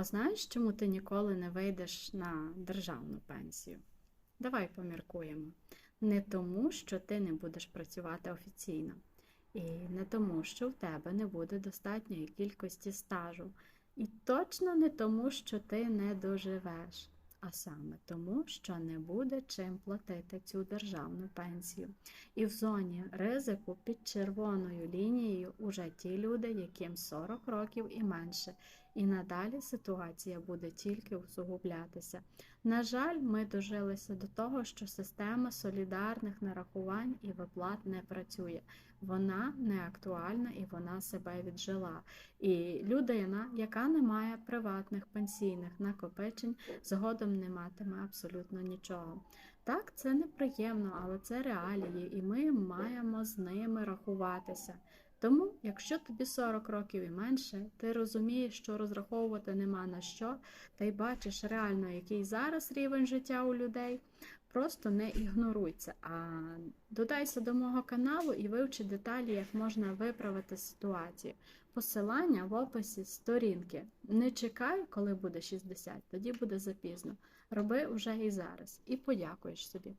А знаєш, чому ти ніколи не вийдеш на державну пенсію? Давай поміркуємо. Не тому, що ти не будеш працювати офіційно, і не тому, що в тебе не буде достатньої кількості стажу, і точно не тому, що ти не доживеш, а саме тому, що не буде чим платити цю державну пенсію. І в зоні ризику під червоною лінією уже ті люди, яким 40 років і менше. І надалі ситуація буде тільки усугублятися. На жаль, ми дожилися до того, що система солідарних нарахувань і виплат не працює. Вона не актуальна і вона себе віджила. І людина, яка не має приватних пенсійних накопичень, згодом не матиме абсолютно нічого. Так, це неприємно, але це реалії, і ми з ними рахуватися. Тому, якщо тобі 40 років і менше, ти розумієш, що розраховувати нема на що, та й бачиш реально, який зараз рівень життя у людей, просто не ігноруй це, а додайся до мого каналу і вивчи деталі, як можна виправити ситуацію. Посилання в описі сторінки. Не чекай, коли буде 60, тоді буде запізно. Роби уже і зараз, і подякуєш собі.